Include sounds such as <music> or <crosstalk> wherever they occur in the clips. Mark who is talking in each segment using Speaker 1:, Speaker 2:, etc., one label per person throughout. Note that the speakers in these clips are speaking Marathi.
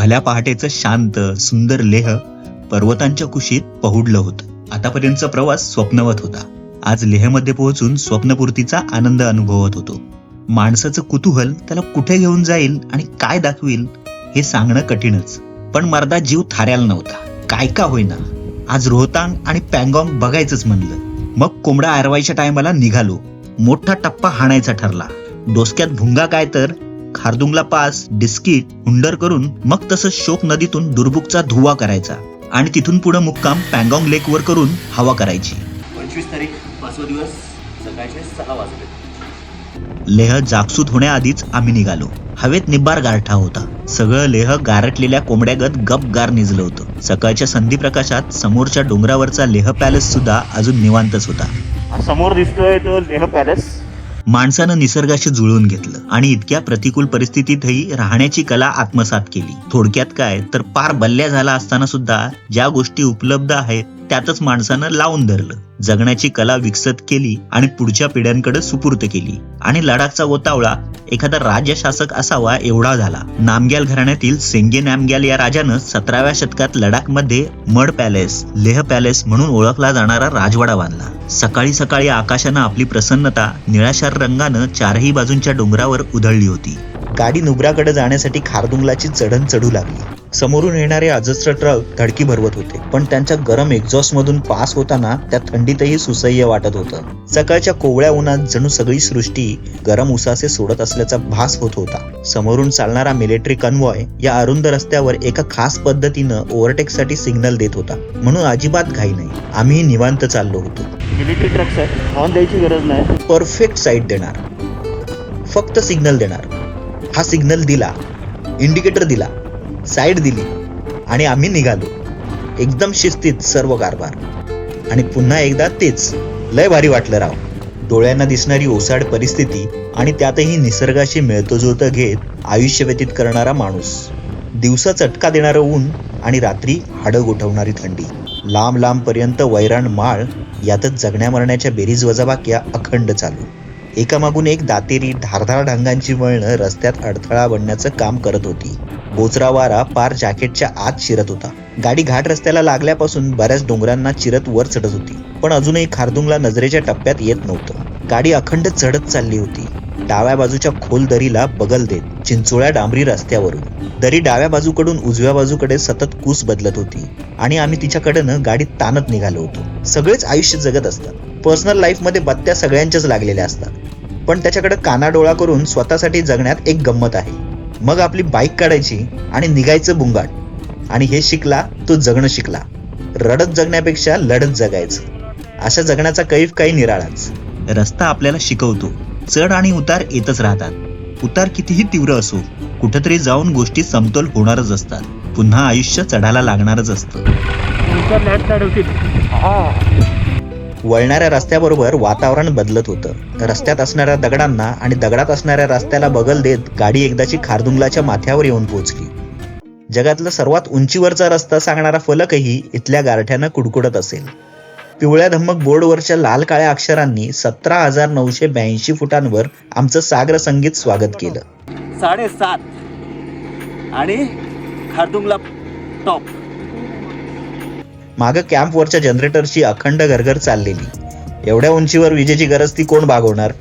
Speaker 1: भल्या पहाटेचं शांत सुंदर लेह पर्वतांच्या कुशीत पहुडलं होतं. आतापर्यंतचा प्रवास स्वप्नवत होता. आज लेहमध्ये पोहोचून स्वप्नपूर्तीचा आनंद अनुभवत होतो. माणसाचं कुतूहल त्याला कुठे घेऊन जाईल आणि काय दाखवील हे सांगणं कठीणच. पण मर्दा जीव थाऱ्याला नव्हता. काय का होईना. आज रोहतांग आणि पँगॉंग बघायचंच म्हणलं. मग कोंबडा आरवायच्या टायमाला निघालो. मोठा टप्पा हाणायचा ठरला. डोसक्यात भुंगा काय तर खारदुंगला पास डिस्किट हुंडर करून मग तसं शोक नदीतून दुर्बुकचा धुवा करायचा आणि तिथून पुढे मुक्काम पँगॉंग लेकवर करून हवा करायची.
Speaker 2: पंचवीस तारीख पाचवा दिवस सकाळचे सहा वाजले.
Speaker 1: लेह जागसूत होण्याआधीच आम्ही निघालो. हवेत निब्बार गारठा होता. सगळं लेह गारटलेल्या कोंबड्यागत गप गार निजलं होतं. सकाळच्या संधी प्रकाशात समोरच्या डोंगरावरचा लेह पॅलेस सुद्धा अजून निवांतच होता.
Speaker 2: समोर दिसतोय तो लेह पॅलेस.
Speaker 1: माणसानं निसर्गाशी जुळवून घेतलं आणि इतक्या प्रतिकूल परिस्थितीतही राहण्याची कला आत्मसात केली. थोडक्यात काय तर पार बल्ल्या झाला असताना सुद्धा ज्या गोष्टी उपलब्ध आहेत त्यातच माणसानं लावून धरलं. जगण्याची कला विकसित केली आणि पुढच्या पिढ्यांकडे सुपूर्त केली. आणि लडाखचा गोतावळा एखादा राज्यशासक असावा एवढा झाला. नामग्याल घराण्यातील सेंगे नामग्याल या राजानं सतराव्या शतकात लडाखमध्ये मड पॅलेस लेह पॅलेस म्हणून ओळखला जाणारा राजवाडा बांधला. सकाळी सकाळी आकाशानं आपली प्रसन्नता निळाशार रंगानं चारही बाजूंच्या डोंगरावर उधळली होती. गाडी नुब्राकडे जाण्यासाठी खारदुंगलाची चढण चढू लागली. समोरून येणारे अजस्त्र ट्रक धडकी भरवत होते. पण त्यांच्या गरम एक्झॉस्ट मधून पास होताना त्या थंडीतही सुसह्य वाटत होतं. सकाळच्या कोवळ्या उन्हात जणू सगळी सृष्टी गरम उसासे सोडत असल्याचा भास होत होता. समोरून चालणारा मिलिटरी कन्वॉय या अरुंद रस्त्यावर एका खास पद्धतीनं ओव्हरटेकसाठी सिग्नल देत होता. म्हणून अजिबात घाई नाही. आम्ही निवांत चाललो होतो.
Speaker 2: मिलिटरी हॉर्न द्यायची गरज नाही.
Speaker 1: परफेक्ट साईड देणार. फक्त सिग्नल देणार. हा सिग्नल दिला इंडिकेटर दिला साईड दिली आणि आम्ही निघालो. एकदम शिस्तीत सर्व कारभार. आणि पुन्हा एकदा तेच. लय भारी वाटलं राव. डोळ्यांना दिसणारी ओसाड परिस्थिती आणि त्यातही निसर्गाशी मिळतोजुळतं घेत आयुष्य व्यतीत करणारा माणूस. दिवसा चटका देणारं ऊन आणि रात्री हाडं गोठवणारी थंडी. लांब लांबपर्यंत वैराण माळ यातच जगण्या मरण्याच्या बेरीज वजाबाक्या अखंड चालू. एकामागून एक दातेरी धारधार ढांगांची वळणं रस्त्यात अडथळा बनण्याचं काम करत होती. बोचरा वारा पार जॅकेटच्या आत शिरत होता. गाडी घाट रस्त्याला लागल्यापासून बऱ्याच डोंगरांना चिरत वर चढत होती. पण अजूनही खारदुंगला नजरेच्या टप्प्यात येत नव्हतं. गाडी अखंड चढत चालली होती. डाव्या बाजूच्या खोल दरीला बगल देत चिंचोळ्या डांबरी रस्त्यावरून. दरी डाव्या बाजूकडून उजव्या बाजूकडे सतत कूस बदलत होती आणि आम्ही तिच्याकडनं गाडीत ताणत निघालो होतो. सगळेच आयुष्य जगत असतात. पर्सनल लाईफमध्ये बत्त्या सगळ्यांच्याच लागलेल्या असतात. पण त्याच्याकडे कानाडोळा करून स्वतःसाठी जगण्यात एक गंमत आहे. मग आपली बाईक काढायची आणि निघायचं बुंगाट. आणि हे शिकला तो जगणं शिकला. रडत जगण्यापेक्षा लढत जगायचं. अशा जगण्याचा कैफ काही निराळाच. रस्ता आपल्याला शिकवतो. चढ आणि उतार येतच राहतात. उतार कितीही तीव्र असो कुठेतरी जाऊन गोष्टी समतोल होणारच असतात. पुन्हा आयुष्य चढायला लागणारच असतं. वळणाऱ्या रस्त्याबरोबर वातावरण बदलत होतं. रस्त्यात असणाऱ्या दगडांना आणि दगडात असणाऱ्या रस्त्याला बगल देत गाडी एकदाची खारदुंगलाच्या माथ्यावर येऊन पोहोचली. जगातला सर्वात उंचीवरचा रस्ता सांगणारा फलकही इथल्या गारठ्यानं कुडकुडत असेल. पिवळ्या धम्मक बोर्डवरच्या लाल काळ्या अक्षरांनी सतरा हजार नऊशे ब्याऐंशी फुटांवर आमचं सागर संगीत स्वागत केलं.
Speaker 2: साडेसात. आणि खारदुंगला टॉप
Speaker 1: मागं कॅम्पवरच्या जनरेटरची अखंड घरघर चाललेली. एवढ्या उंचीवर विजेची गरज ती कोण भागवणार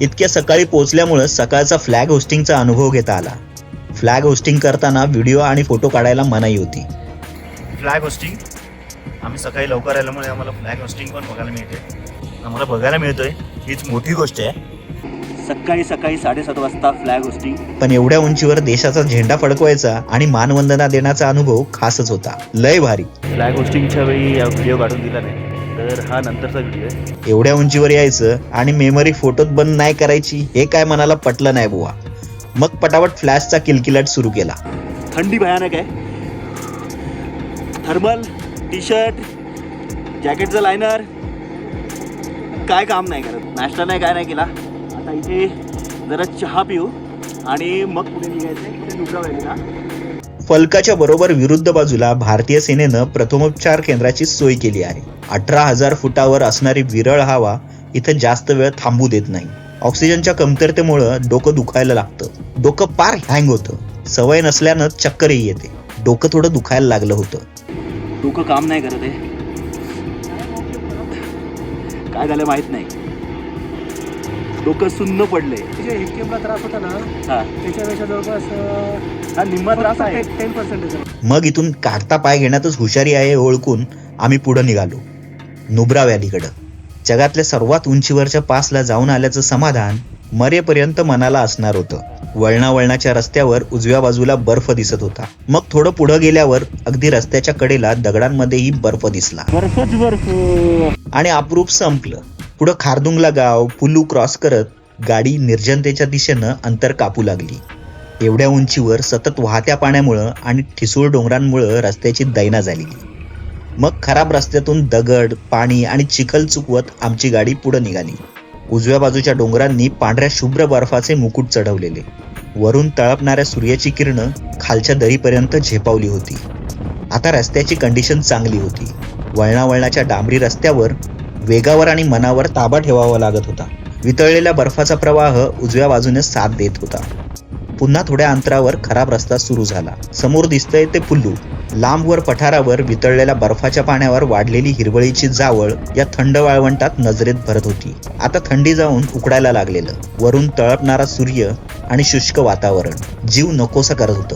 Speaker 1: इतक्या सकाळी पोहोचल्यामुळं सकाळचा फ्लॅग होस्टिंगचा अनुभव घेता आला. फ्लॅग होस्टिंग करताना व्हिडिओ आणि फोटो काढायला मनाई होती.
Speaker 3: फ्लॅग होस्टिंग आम्ही सकाळी लवकर आल्यामुळे आम्हाला फ्लॅग होस्टिंग पण बघायला मिळते. आम्हाला बघायला मिळतोय. हीच मोठी गोष्ट आहे.
Speaker 2: सकाळी सकाळी साडेसात वाजता फ्लॅग होस्टिंग
Speaker 1: पण एवढ्या उंचीवर देशाचा झेंडा फडकवायचा आणि मानवंदना देण्याचा अनुभव खासच होता. लय भारी.
Speaker 3: फ्लॅग होस्टिंगच्या वेळी व्हिडिओ काढून दिला नाही. तर हा नंतरचा व्हिडिओ आहे.
Speaker 1: एवढ्या उंचीवर यायचं आणि मेमरी फोटोत बंद नाही करायची हे काय मनाला पटलं नाही बुवा. मग पटापट फ्लॅशचा किलकिलाट सुरू केला.
Speaker 2: थंडी भयानक आहे. थर्मल टी शर्ट जॅकेटचं लायनर काय काम नाही करत. नाश्ता नाही काय नाही केला. इथे जरा चहा पिऊ आणि मग पुढे निघायचं नुब्रा व्हॅलीला
Speaker 1: फलकाच्या बरोबर विरुद्ध बाजूला भारतीय सेनेनं प्रथमोपचार केंद्राची सोय केली आहे. अठरा हजार फुटावर असणारी विरळ हवा इथं जास्त वेळ थांबू देत नाही. ऑक्सिजनच्या कमतरतेमुळं डोकं दुखायला लागतं. डोकं पार हँग होतं. सवय नसल्यानं चक्करही येते. डोकं थोडं दुखायला लागलं होतं.
Speaker 2: डोकं काम नाही करत आहे. काय झालं माहीत नाही. डोकं सुन्न पडले
Speaker 4: जे एटीएमला त्रास होता ना
Speaker 2: हा.
Speaker 4: त्याच्यापेक्षा जवळपास
Speaker 2: हा निम्मा त्रास आहे.
Speaker 4: टेन पर्सेंटेज
Speaker 1: मग इथून काढता पाय घेण्यातच हुशारी आहे हे ओळखून आम्ही पुढं निघालो. नुब्रा व्हॅलीकडं. जगातल्या सर्वात उंचीवरच्या पासला जाऊन आल्याचं समाधान मरेपर्यंत मनाला असणार होतं. वळणा वळणाच्या रस्त्यावर उजव्या बाजूला बर्फ दिसत होता. मग थोडं पुढं गेल्यावर अगदी रस्त्याच्या कडेला दगडांमध्येही बर्फ दिसला.
Speaker 2: बर्फच बर्फ.
Speaker 1: आणि अप्रूप संपलं. पुढं खारदुंगला गाव पुलू क्रॉस करत गाडी निर्जनतेच्या दिशेनं अंतर कापू लागली. एवढ्या उंचीवर सतत वाहत्या पाण्यामुळं आणि ठिसूळ डोंगरांमुळं रस्त्याची दैना झाली. मग खराब रस्त्यातून दगड पाणी आणि चिखल चुकवत आमची गाडी पुढं निघाली. उजव्या बाजूच्या डोंगरांनी पांढऱ्या शुभ्र बर्फाचे मुकुट चढवलेले. वरून तळपणाऱ्या सूर्याची किरणं खालच्या दरीपर्यंत झेपावली होती. आता रस्त्याची कंडिशन चांगली होती. वळणावळणाच्या डांबरी रस्त्यावर वेगावर आणि मनावर ताबा ठेवावा लागत होता. वितळलेल्या बर्फाचा प्रवाह उजव्या बाजूने साथ देत होता. पुन्हा थोड्या अंतरावर खराब रस्ता सुरू झाला. समोर दिसतंय ते पुल्लू. लांबवर पठारावर वितळलेल्या बर्फाच्या पाण्यावर वाढलेली हिरवळीची जावळ या थंड वाळवंटात नजरेत भरत होती. आता थंडी जाऊन उकडायला लागलेलं. वरून तळपणारा सूर्य आणि शुष्क वातावरण. जीव नकोसा करत होतं.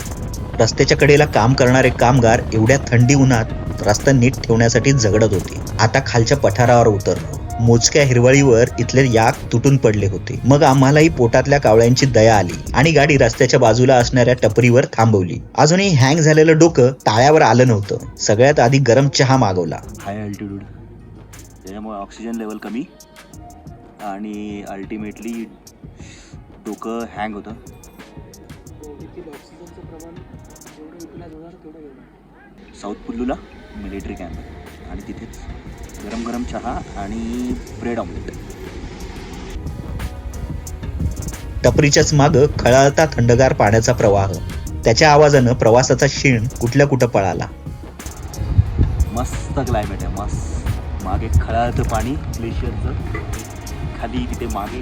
Speaker 1: रस्त्याच्या कडेला काम करणारे कामगार एवढ्या थंडी उन्हात रस्ता नीट ठेवण्यासाठी झगडत होते. आता खालच्या पठारावर उतरलो. मोजक्या हिरवळीवर इथले याक तुटून पडले होते. मग आम्हालाही पोटातल्या कावळ्यांची दया आली आणि गाडी रस्त्याच्या बाजूला असणाऱ्या टपरीवर थांबवली. अजूनही हँग झालेलं डोकं टाळ्यावर आलं नव्हतं. सगळ्यात आधी गरम चहा मागवला.
Speaker 2: हाय अल्टिट्यूड त्याच्यामुळे ऑक्सिजन लेवल कमी. आणि अल्टिमेटली डोकं हँग होतं.
Speaker 4: ऑक्सिजनचं प्रमाण जेवढं युटिलाइज होणार तेवढं घेणार
Speaker 2: साऊथ पुल्लूला मिलिटरी कॅम्प आहे. आणि तिथेच गरम गरम चहा आणि ब्रेड ऑमलेट
Speaker 1: टपरीच्याच मागं खळाळता थंडगार पाण्याचा प्रवाह. त्याच्या आवाजानं प्रवासाचा क्षीण कुठल्या कुठं पळाला.
Speaker 2: मस्त क्लायमेट आहे मस्त. मागे खळाळतं पाणी ग्लेशियरचं खाली तिथे मागे.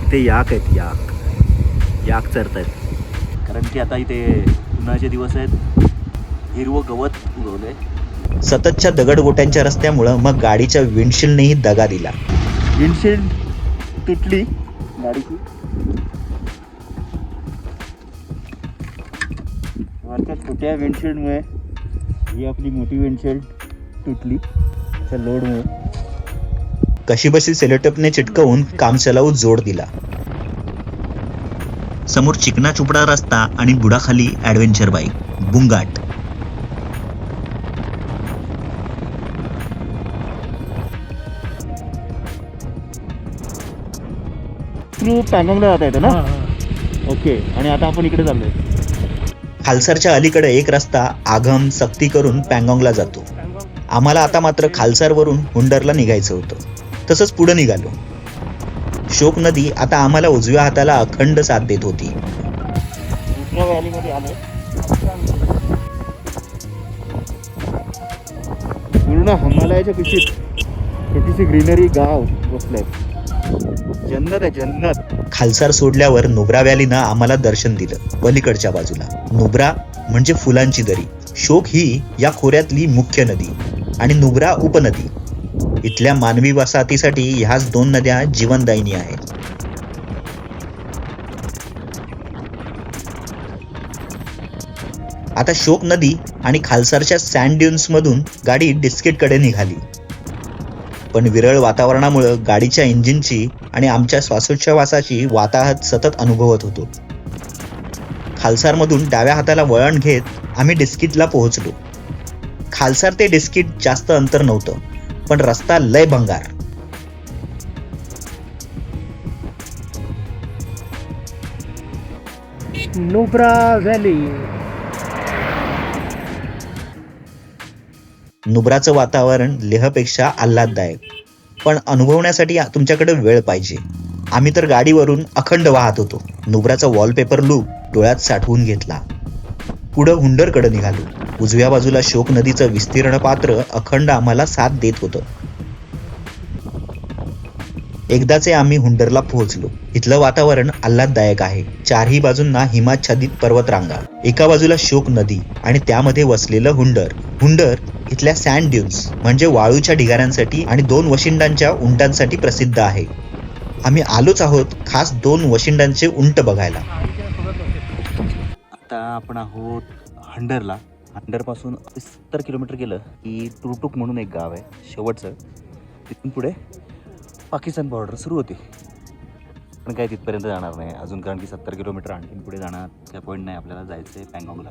Speaker 2: तिथे याक आहेत याक. याक चरत आहेत कारण की आता इथे उन्हाचे दिवस आहेत. हिरवं गवत उगवलं आहे
Speaker 1: सततच्या दगडगोट्यांच्या रस्त्यामुळं मग गाडीच्या विंडशील्डनेही दगा दिला.
Speaker 2: विंडशील्ड तुटली. गाडीची. वरच्या छोट्या विंडशील्डमुळे ही आपली मोठी विंडशील्ड तुटली. त्या लोडमुळे
Speaker 1: कशीबशी सेलोटेपने चिटकवून कामचलाऊ जोड दिला. समोर चिकना चुपडा रस्ता आणि बुडाखाली ॲडव्हेंचर बाईक बुंगाट.
Speaker 2: थ्रू पॅंगॉंगला जाता येतं ना? ओके आणि आता आपण इकडे चाललोय.
Speaker 1: खालसारच्या अलीकडे एक रस्ता आगम सक्ती करून पँगॉंगला जातो. आम्हाला आता मात्र खालसारवरून हुंडरला निघायचं होतं. तसंच पुढे निघालो. शोक नदी आता आम्हाला उजव्या हाताला अखंड साथ देत होती.
Speaker 2: पूर्ण हिमालयाच्या पिशीत छोटीशी ग्रीनरी गाव बसलंय जन्नत आहे जन्नत.
Speaker 1: खालसार सोडल्यावर नुब्रा व्हॅलीनं आम्हाला दर्शन दिलं. पलीकडच्या बाजूला. नुब्रा म्हणजे फुलांची दरी. शोक ही या खोऱ्यातली मुख्य नदी आणि नुब्रा उपनदी. इथल्या मानवी वसाहतीसाठी ह्याच दोन नद्या जीवनदायिनी आहेत. आता शोक नदी आणि खालसारच्या सँड ड्युन्स मधून गाडी डिस्केटकडे निघाली. पण विरळ वातावरणामुळं गाडीच्या इंजिनची आणि आमच्या श्वासोच्छवासाची वाताहत सतत अनुभवत होतो. खालसारमधून डाव्या हाताला वळण घेत आम्ही डिस्किटला पोहोचलो. खालसार ते डिस्किट जास्त अंतर नव्हतं. पण रस्ता लय भंगार.
Speaker 4: नुब्रा व्हॅली.
Speaker 1: नुब्राचं वातावरण लेहपेक्षा आल्हाददायक पण अनुभवण्यासाठी तुमच्याकडे वेळ पाहिजे. आम्ही तर गाडीवरून अखंड वाहत होतो. नुब्राचा वॉलपेपर लूक डोळ्यात साठवून घेतला. पुढं हुंडरकडे निघालो. उजव्या बाजूला शोक नदीचं विस्तीर्ण पात्र अखंड आम्हाला साथ देत होतं. एकदाचे आम्ही हुंडरला पोहोचलो. इथलं वातावरण आल्हाददायक आहे. चारही बाजूंना हिमाच्छादित पर्वतरांगा. एका बाजूला शोक नदी आणि त्यामध्ये वसलेलं हुंडर. हुंडर इथल्या सँड ड्यून्स म्हणजे वाळूच्या ढिगाऱ्यांसाठी आणि दोन वशिंडांच्या उंटांसाठी प्रसिद्ध आहे. आम्ही आलोच आहोत खास दोन वशिंडांचे उंट बघायला.
Speaker 2: आता आपण आहोत हंडरला. हंडरपासून सत्तर किलोमीटर गेलं की टुरटुक म्हणून एक गाव आहे शेवटचं. तिथून पुढे पाकिस्तान बॉर्डर सुरू होते. पण काय तिथपर्यंत जाणार नाही अजून कारण की सत्तर किलोमीटर आणखीन पुढे जाणार त्या पॉईंट नाही आपल्याला जायचं आहे पँगॉंगला.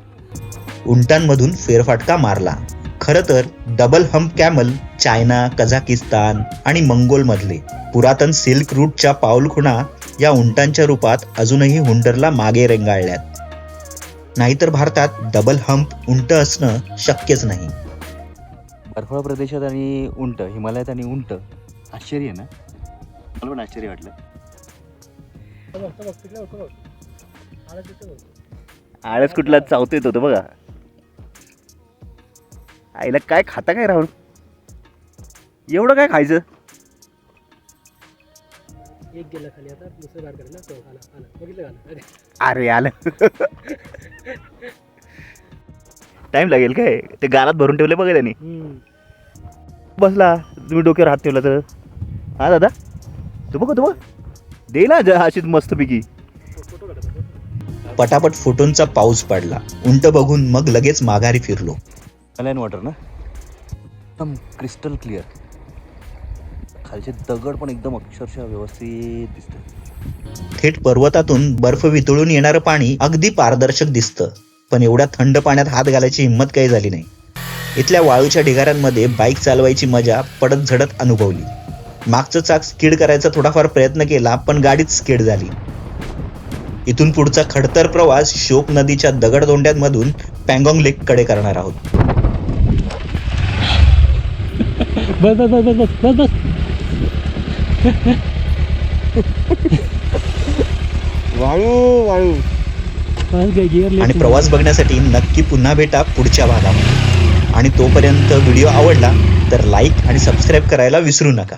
Speaker 1: उंटांमधून फेरफाटका मारला. खरं तर double hump camel China Kazakhstan आणि मंगोल मधले पुरातन सिल्क रूटच्या पाऊलखुणा या उंटांच्या रूपात अजूनही हुंडरला मागे रेंगाळल्यात. नाहीतर भारतात डबल हम्प उंट असणं शक्यच नाही.
Speaker 2: बर्फाळ प्रदेशात आणि उंट हिमालयात आणि उंट आश्चर्य आहे ना? मला पण आश्चर्य वाटलं. आळस कुठला चावता येत होतं बघा. आईला काय खाता काय राहुल? एवढं काय खायचं?
Speaker 4: एक गेला खाली आता दुसरं बाहेर करेल ना तो आला आला. बघितलं का अरे.
Speaker 2: अरे आलं. टाइम लागेल काय? ते गालात भरून ठेवले बघा त्यांनी. बसला. तुम्ही डोक्यावर हात ठेवला तर. हा दादा? तू बघ तू बघ. दे ना ज- अशीच मस्तपैकी.
Speaker 4: फोटो काढा
Speaker 1: पटापट फोटोंचा पाऊस पडला. उंट बघून मग लगेच माघारी फिरलो.
Speaker 2: अलायन वॉटर ना? एकदम क्रिस्टल क्लिअर खालचे दगड पण एकदम अक्षरशः व्यवस्थित दिसतात
Speaker 1: थेट पर्वतातून बर्फ वितळून येणारं पाणी अगदी पारदर्शक दिसतं. पण एवढ्या थंड पाण्यात हात घालायची हिंमत काही झाली नाही. इथल्या वाळूच्या ढिगाऱ्यांमध्ये बाईक चालवायची मजा पडत झडत अनुभवली. मागचं चाक स्किड करायचा थोडाफार प्रयत्न केला पण गाडीच स्किड झाली. इथून पुढचा खडतर प्रवास शोक नदीच्या दगडदोंड्यांमधून पँगॉंग लेककडे करणार आहोत.
Speaker 4: बस बस बस बस बस बस. <laughs>
Speaker 2: वाळू वाळू.
Speaker 1: आणि प्रवास बघण्यासाठी नक्की पुन्हा भेटा पुढच्या भागामध्ये. आणि तोपर्यंत व्हिडिओ आवडला तर लाईक आणि सबस्क्राईब करायला विसरू नका.